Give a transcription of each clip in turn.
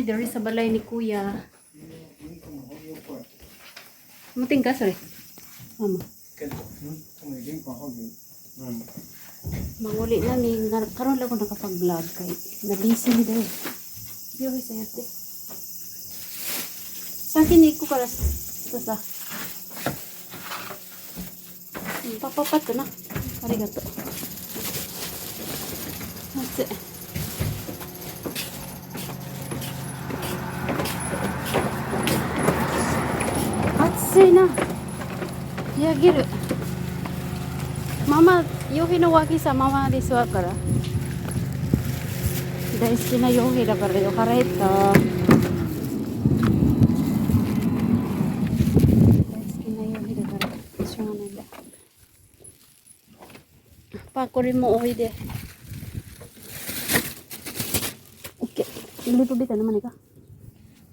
mi diri sa balay ni Kuya. Muting ka, sorry. Mama. Manguli na ni karon lang ko nakapag-vlog kay na-busy ni dahil. Yo sa yate. Sa kini ko para sa sa. Papapat ko na. Arigato. That's it. Atsui na. Yagiru. Mama, 夕日の脇さままですわから。大好きな夕日だからよ腹減った。大好きな夕日だからしょうがないんだ。Pa, ko rin mo okay de. Okay. Ilito bita naman ikaw. Atse.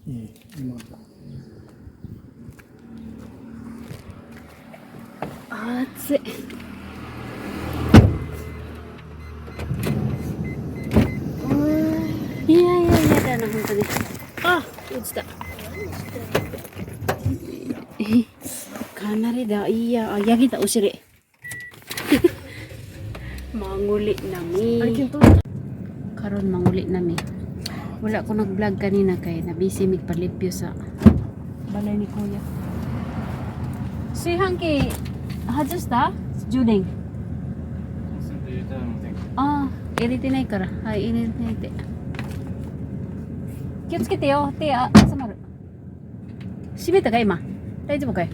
いやいやいやだな、本当 kasi. Yeah, yeah, yeah. Dahil na kong Ah, what's that? Kanari da. Iya, ayagi ta usiri. manguli nami. Karon manguli nami. Wala ko nag-vlog kanina kay na nabisi migpalipyo sa balay ni kuya. Si Hanky, Hanki, hajusta? Judeng. Ah, iritinay kara. Ay, iritinay te. 気をつけてよ。手、あ、挟まる。閉めたか今。大丈夫かい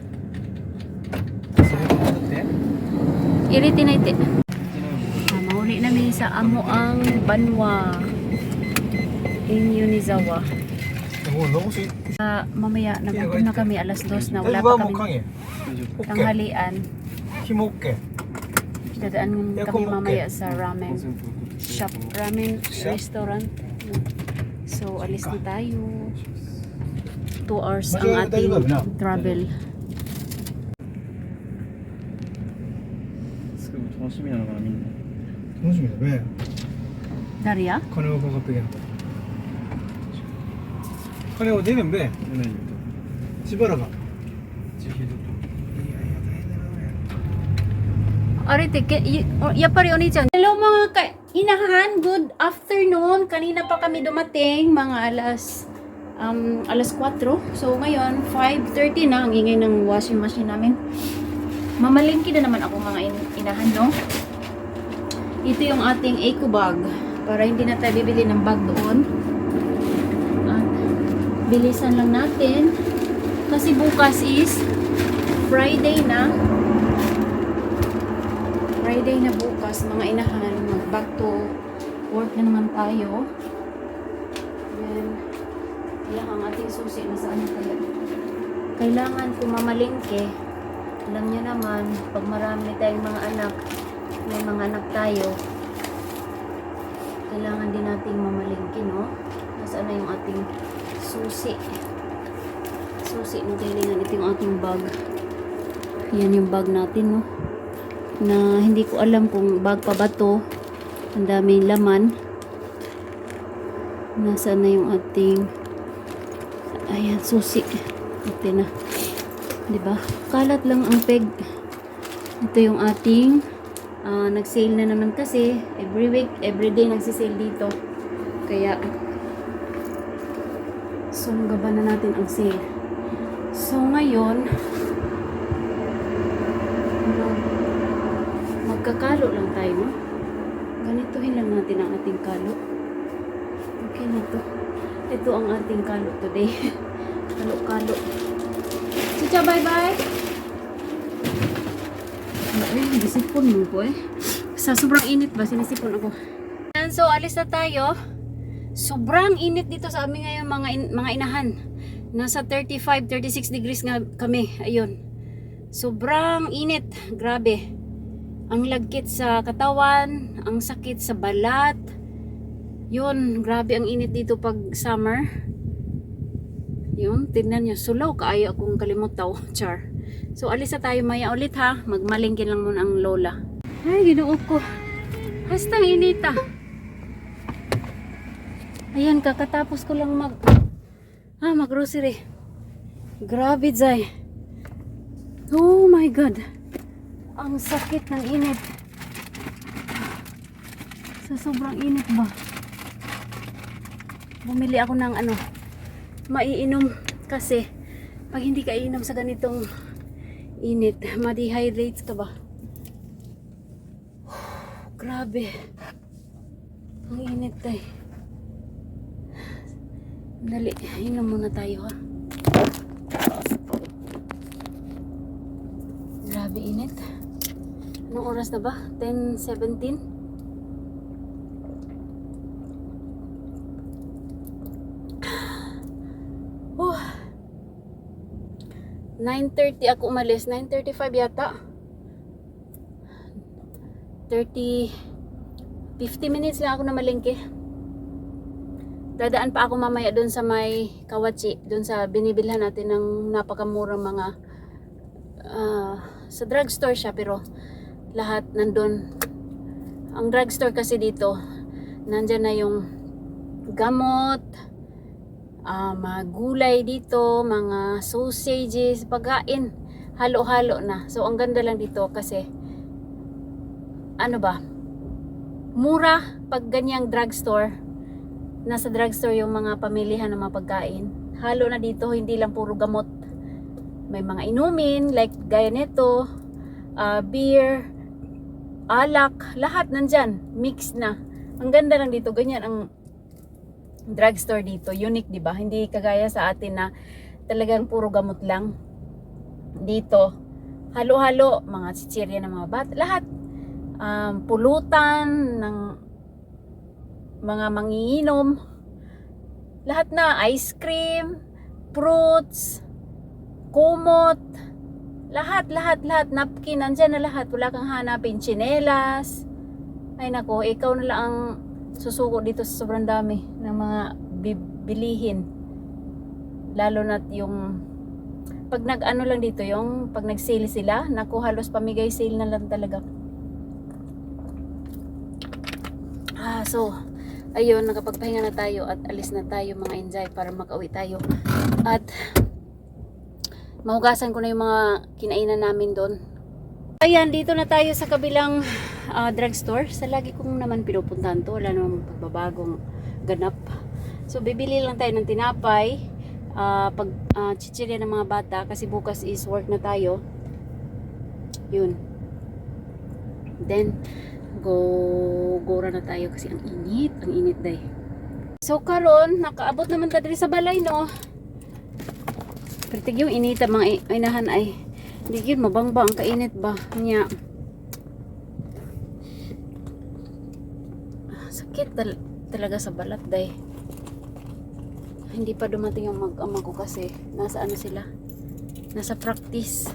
入れてないって。Ah, mauli namin sa amo ang banwa. In Unizawa. Ah, mamaya, nagutom na kami alas dos na wala pa kami tanghalian. Himoke. Dadaan kami mamaya sa ramen shop, ramen restaurant. So, alis na tayo. 2 hours ang ating travel. Daria? Kaneo ko kapigyan. Kaneo, dilim ba? Sibara ka? Sibara ka. Arite, ya pare oni chan. Hello mga ka- inahan, good afternoon. Kanina pa kami dumating, mga alas um, alas 4. So ngayon, 5.30 na ang ingay ng washing machine namin. Mamalingki na naman ako mga in- inahan, no? Ito yung ating eco bag para hindi na tayo bibili ng bag doon. At bilisan lang natin kasi bukas is Friday na. Friday na bukas, mga inahan, mag back to work na naman tayo. Then, yan ang ating susi na saan na kaya. Kailangan kung mamalingke, alam niyo naman, pag marami tayong mga anak, may mga anak tayo, kailangan din nating mamalingke, no? Nasaan na yung ating susi? Susi na kailangan. Ito yung ating bag. Yan yung bag natin, no? Na hindi ko alam kung bag pa ba to. Ang daming laman. Nasaan na yung ating ayan susi. Ito na. Di ba kalat lang ang peg. Ito yung ating ah, nag-sale na naman kasi every week every day nagsisale dito. Kaya sunggaban na natin ang sale. So ngayon magkakalo lang tayo ganituhin lang natin ang ating kalo. Okay na to. Ito ang ating kalo today. Kalo kalo. Chicha bye bye ay disipon mo po eh. Sa sobrang init ba? Sinisipon ako. Yan, so alis na tayo. Sobrang init dito sa amin ngayon mga in- mga inahan. Nasa 35 36 degrees nga kami. Ayun. Sobrang init. Grabe ang lagkit sa katawan, ang sakit sa balat. Yun, grabe ang init dito pag summer. Yun, tignan nyo, sulaw kaayo akong kalimutaw, char. So, alis na tayo maya ulit ha. Magmalingkin lang muna ang lola. Ay, ginoo ko. Hastang inita. Ayan, kakatapos ko lang mag Ah, mag-grocery. Grabe, Zay. Oh my God. Ang sakit ng init. Sa sobrang init ba? Bumili ako ng ano, maiinom kasi pag hindi ka iinom sa ganitong init, ma-dehydrates ka ba? Grabe. Ang init tay. Dali, inom muna tayo ha. Grabe init. Anong oras na ba? 10.17? Oh. 9.30 ako umalis. 9.35 yata. 30 50 minutes lang ako na malingke. Dadaan pa ako mamaya doon sa may Kawachi, doon sa binibilhan natin ng napakamurang mga ah, sa drugstore siya pero lahat nandun. Ang drugstore kasi dito, nandyan na yung gamot, ah, mga gulay dito, mga sausages, pagkain, halo-halo na. So ang ganda lang dito kasi ano ba, mura pag ganyang drugstore. Nasa drugstore yung mga pamilihan ng mga pagkain. Halo na dito, hindi lang puro gamot. May mga inumin, like gaya nito, ah, beer, alak, lahat nandyan. Mix na. Ang ganda lang dito, ganyan ang drugstore dito. Unique, di ba? Hindi kagaya sa atin na talagang puro gamot lang. Dito, halo-halo, mga chichirya ng mga bat, lahat um, pulutan ng mga mangiinom lahat na ice cream fruits kumot lahat lahat lahat. Napkin nandyan na lahat. Wala kang hanapin. Chinelas. Ay nako ikaw na lang ang susuko dito sa sobrang dami ng mga bibilihin lalo na yung pag nag ano lang dito yung pag nag sale sila naku halos pamigay sale na lang talaga. Ah, so, ayun, nakapagpahinga na tayo at alis na tayo mga enjoy para makauwi tayo. At mahugasan ko na yung mga kinainan namin doon. Ayan, dito na tayo sa kabilang ah, drugstore. Sa lagi kong naman pinupuntahan to. Wala namang pagbabagong ganap. So, bibili lang tayo ng tinapay. ah, pag uh, chichirya ng mga bata kasi bukas is work na tayo. Yun. Then, go gora na tayo kasi ang init, ang init day. So karon nakaabot naman ta diri sa balay no. Pertig yung inita mga inahan ay hindi gyud mabangba ang kainit ba. Ah, Sakit tal- talaga sa balat day. Hindi pa dumating yung mag-ama ko kasi nasa ano sila. Nasa practice.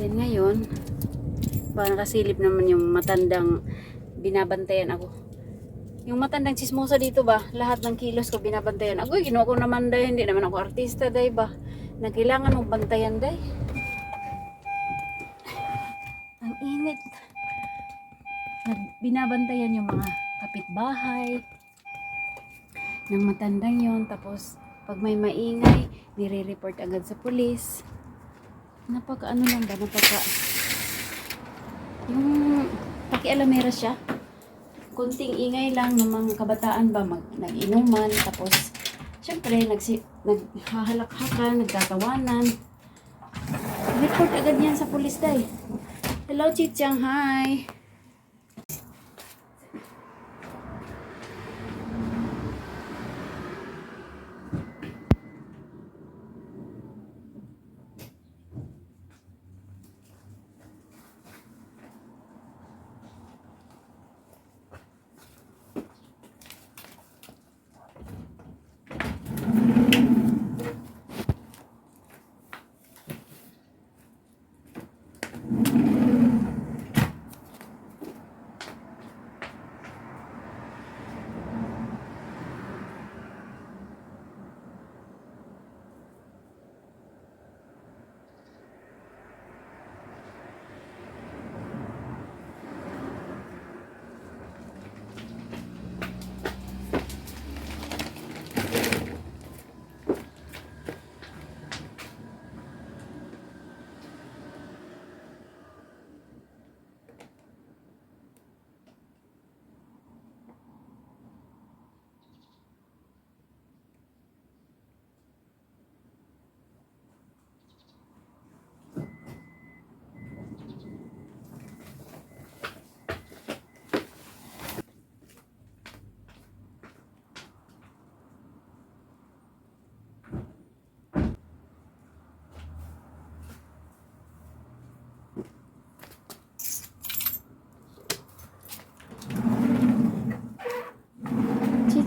Then ngayon, ba nakasilip naman yung matandang binabantayan ako. Yung matandang chismosa dito ba, lahat ng kilos ko binabantayan. Ako, ginawa ko naman day, hindi naman ako artista day ba. Na kailangan mong bantayan day. Ang init. Binabantayan yung mga kapitbahay ng matandang yon Tapos, pag may maingay, nire-report agad sa pulis. Napaka ano lang ba, napaka yung pakialamera siya. Kunting ingay lang ng mga kabataan ba mag nag-inuman tapos syempre nagsi naghahalakhakan, nagtatawanan. Report agad yan sa pulis day. Hello Chichang, hi.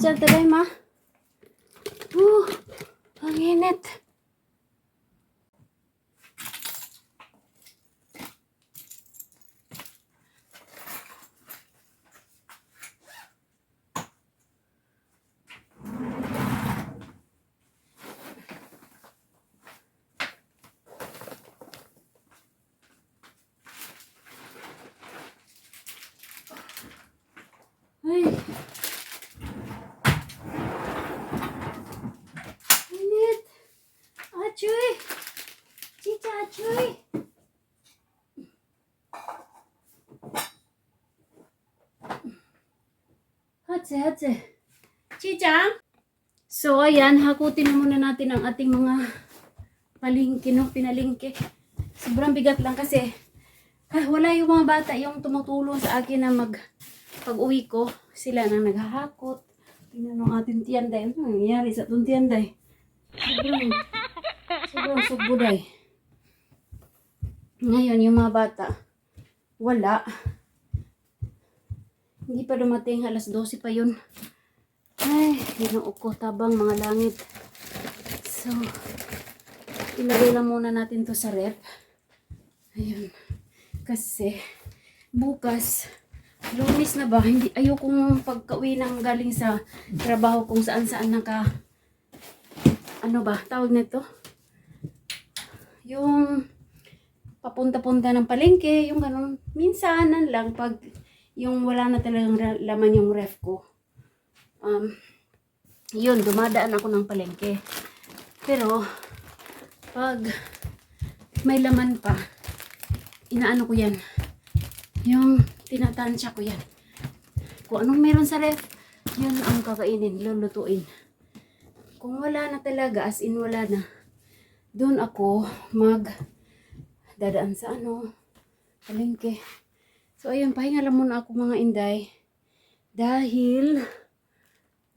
Dyan, taday ma. Uh, ang init. Ay. Init. Achoy. Chicha, achoy. Hatse, hatse. Chicha. So, ayan, hakutin na muna natin ang ating mga palingki, no? Pinalingki. Sobrang bigat lang kasi ah, wala yung mga bata yung tumutulong sa akin na mag pag uwi ko, sila nang naghahakot. Tingnan ng ating tiyanday. Ano nangyayari sa itong tiyanday? Sobrang, sobrang subuday. Ngayon, yung mga bata, wala. Hindi pa dumating, alas 12 pa yun. Ay, ginoo ko, tabang mga langit. So, ilagay lang muna natin to sa rep. Ayun. Kasi, bukas, lumis na ba? Hindi, ayokong pagka-uwi ng galing sa trabaho kung saan-saan naka, ano ba, tawag nito? Yung, papunta-punta ng palengke, yung ganun, minsanan lang pag yung wala na talagang laman yung ref ko. Um, yun, dumadaan ako ng palengke. Pero, pag may laman pa, inaano ko yan. Yung tinatansya ko yan. Kung anong meron sa ref, yun ang kakainin, lulutuin. Kung wala na talaga, as in wala na, doon ako mag dadaan sa ano, palengke. So, ayun, pahinga lang muna ako mga inday. Dahil,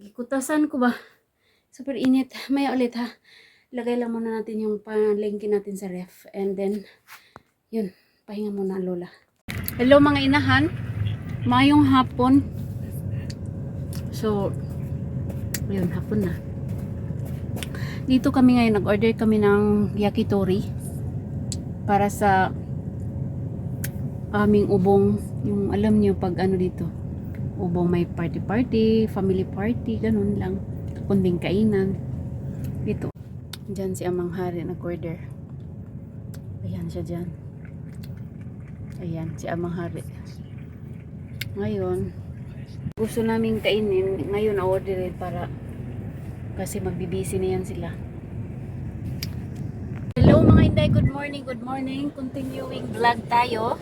gikutasan ko ba? Super init. Maya ulit ha. Lagay lang muna natin yung palengke natin sa ref. And then, yun, pahinga muna lola. Hello mga inahan. Mayong hapon. So, yun, hapon na. Dito kami ngayon, nag-order kami ng yakitori para sa aming ubong yung alam niyo pag ano dito ubong may party party family party ganun lang. Kunding kainan. Dito dyan si Amang Hari nag-order ayan siya dyan ayan si Amang Hari. Ngayon gusto namin kainin ngayon na-order para kasi magbibisi na yan sila. Hello mga Inday, good morning, good morning. Continuing vlog tayo.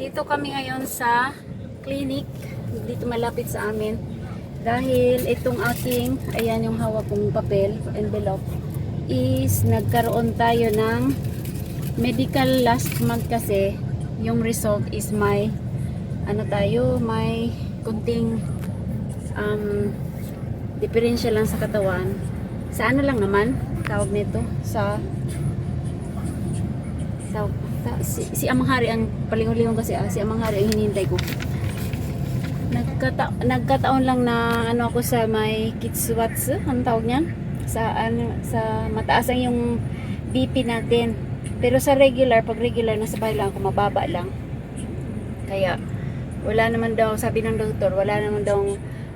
Dito kami ngayon sa clinic, dito malapit sa amin. Dahil itong ating, ayan yung hawak kong papel, envelope, is nagkaroon tayo ng medical last month kasi yung result is may ano tayo, may kunting um, diferensya lang sa katawan. Sa ano lang naman, tawag nito, sa So, ta, si, si Amang Hari ang palingon-lingon kasi ah, si Amang Hari ang hinihintay ko. Nagkata, nagkataon lang na ano ako sa may kitswatsu, ang tawag niyan? Sa ano, sa mataas ang yung BP natin. Pero sa regular, pag regular nasa bahay lang ako, mababa lang. Kaya wala naman daw, sabi ng doktor, wala naman daw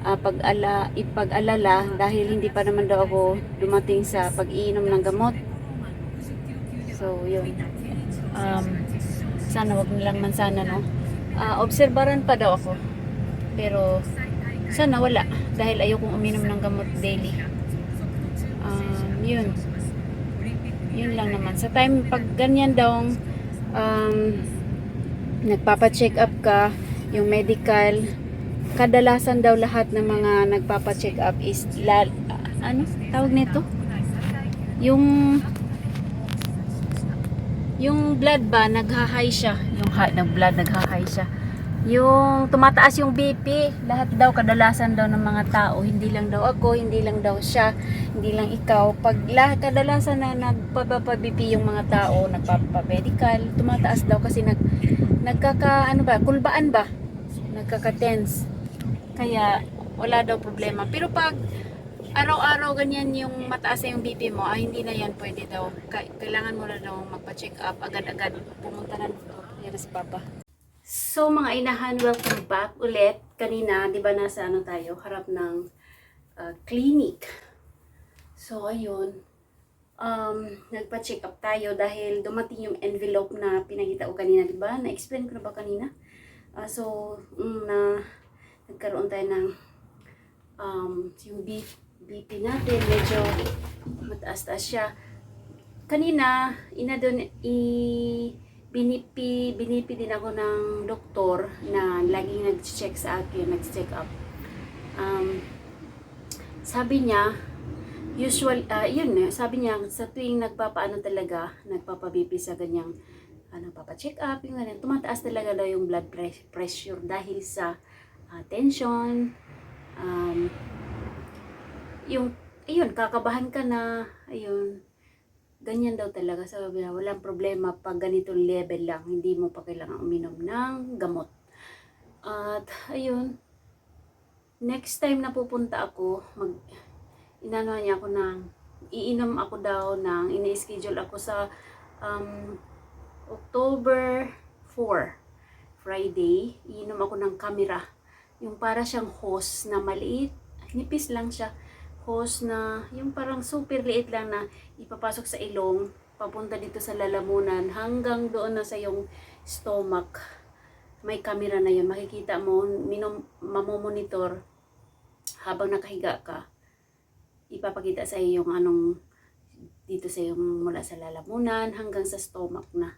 ah, pag-ala, ipag-alala dahil hindi pa naman daw ako dumating sa pag-iinom ng gamot. So, yun. Um, sana wag nilang man sana, no? Ah, obserbaran pa daw ako. Pero, sana wala. Dahil ayokong uminom ng gamot daily. Um, yun. Yun lang naman. Sa time, pag ganyan daw, um, nagpapa-check up ka, yung medical, kadalasan daw lahat ng mga nagpapa-check up is, la, ano, tawag nito? Yung yung blood ba nagha-high siya? Yung ha, nag blood nagha-high siya. Yung tumataas yung BP lahat daw kadalasan daw ng mga tao hindi lang daw ako hindi lang daw siya hindi lang ikaw. Pag lahat kadalasan na nagpapapa-BP yung mga tao nagpapa-medical tumataas daw kasi nag nagkaka ano ba kulbaan ba? Nagkaka-tense. Kaya wala daw problema. Pero pag araw-araw ganyan yung mataas na yung BP mo, ah, hindi na yan pwede daw. Ka- Kailangan mo na daw magpa-check up agad-agad. Pumunta na. Yan si Papa. So mga inahan, welcome back ulit. Kanina, di ba nasa ano tayo, harap ng ah, clinic. So ayun, um, nagpa-check up tayo dahil dumating yung envelope na pinakita ko kanina, di ba? Na-explain ko na ba kanina? Ah, so, mm, na nagkaroon tayo ng um, yung B, BP natin, medyo mataas-taas siya. Kanina, ina doon, i, binipi, binipi din ako ng doktor na laging nag-check sa akin, nag-check up. Um, sabi niya, usual, ah yun, sabi niya, sa tuwing nagpapaano talaga, nagpapabipi sa ganyang, ano, papacheck up, yung ganyan, tumataas talaga daw yung blood pres- pressure dahil sa ah, tension, um, yung, ayun, kakabahan ka na, ayun, ganyan daw talaga. Sabi niya, walang problema pag ganitong level lang, hindi mo pa kailangan uminom ng gamot. At, ayun, next time na pupunta ako, mag, inano niya ako ng, iinom ako daw ng, ini-schedule ako sa, um, October 4, Friday, iinom ako ng camera. Yung para siyang hose na maliit, nipis lang siya. Hose na, yung parang super liit lang na ipapasok sa ilong, papunta dito sa lalamunan, hanggang doon na sa yung stomach. May camera na yun. Makikita mo, minom, mamomonitor habang nakahiga ka. Ipapakita sa iyo yung anong dito sa yung mula sa lalamunan hanggang sa stomach na.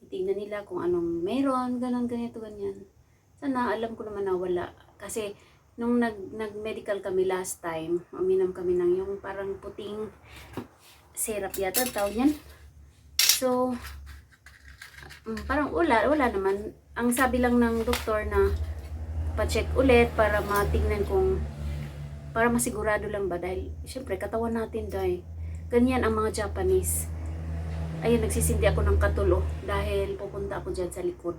Titignan nila kung anong meron, ganon, ganito, ganyan. Sana alam ko naman na wala. Kasi nung nag, nag-medical kami last time, uminom kami ng yung parang puting syrup yata tawag yan. So, mm, parang wala, wala naman. Ang sabi lang ng doktor na pa-check ulit para matingnan kung para masigurado lang ba dahil syempre katawan natin dahil ganyan ang mga Japanese. Ayun, nagsisindi ako ng katulo dahil pupunta ako dyan sa likod.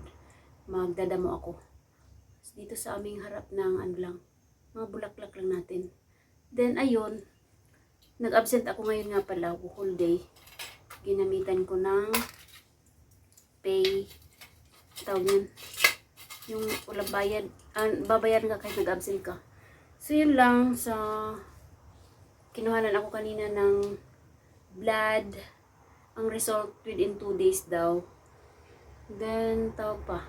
Magdadamo ako dito sa aming harap ng ano lang, mga bulaklak lang natin. Then ayun, nag-absent ako ngayon nga pala, whole day. Ginamitan ko ng pay, tawag yan, yung wala bayad, ah, babayaran ka kahit nag-absent ka. So yun lang sa kinuhanan ako kanina ng blood, ang result within 2 days daw. Then, tawag pa,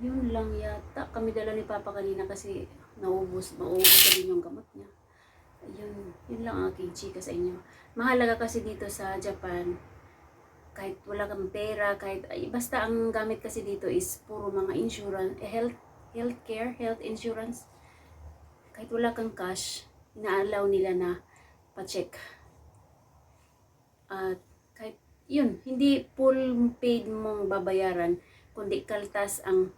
Yun lang yata. Kami dala ni Papa kanina kasi naubos, maubos na din yung gamot niya. Ayun, yun lang ang aking chika sa inyo. Mahalaga kasi dito sa Japan, kahit wala kang pera, kahit, ay, basta ang gamit kasi dito is puro mga insurance, eh, health, healthcare, health insurance. Kahit wala kang cash, inaalaw nila na pa-check. At kahit, yun, hindi full paid mong babayaran, kundi kaltas ang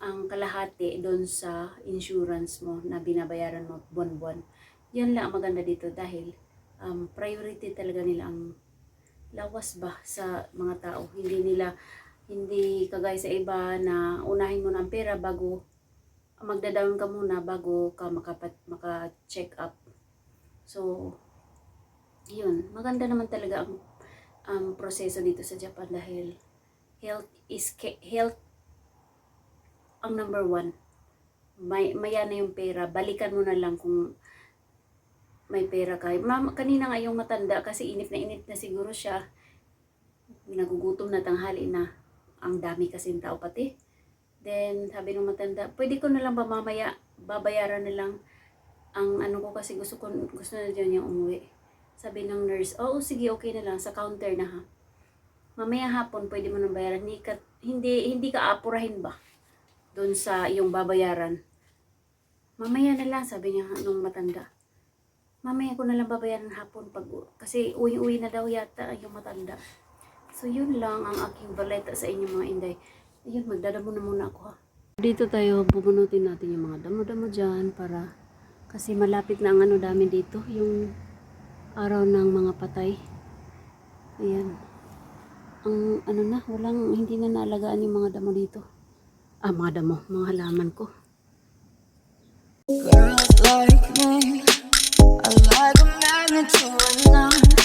ang kalahati doon sa insurance mo na binabayaran mo buwan-buwan. Yan lang ang maganda dito dahil um, priority talaga nila ang lawas ba sa mga tao. Hindi nila, hindi kagaya sa iba na unahin mo ng pera bago magda-down ka muna bago ka makapat, maka-check up. So, yun. Maganda naman talaga ang, ang proseso dito sa Japan dahil health is health ang number one. May, maya na yung pera. Balikan mo na lang kung may pera ka. Mama, kanina nga yung matanda kasi inip na inip na siguro siya. Nagugutom na tanghali na. Ang dami kasi tao pati. Then, sabi ng matanda, pwede ko na lang ba mamaya, babayaran na lang ang ano ko kasi gusto ko, gusto na dyan yung umuwi. Sabi ng nurse, oo sige, okay na lang, sa counter na ha. Mamaya hapon, pwede mo nang bayaran. Hindi hindi, hindi ka apurahin ba? Doon sa iyong babayaran. Mamaya na lang, sabi niya nung matanda. Mamaya ko na lang babayaran hapon pag kasi uwi-uwi na daw yata yung matanda. So yun lang ang aking baleta sa inyo mga inday. Ayun, magdadamo na muna ako ha. Dito tayo, bubunutin natin yung mga damo-damo dyan para kasi malapit na ang ano dami dito, yung araw ng mga patay. Ayan. Ang ano na, walang, hindi na naalagaan yung mga damo dito. Ah, mga damo, mga halaman ko. Girls like me, I like a magnet to a nine.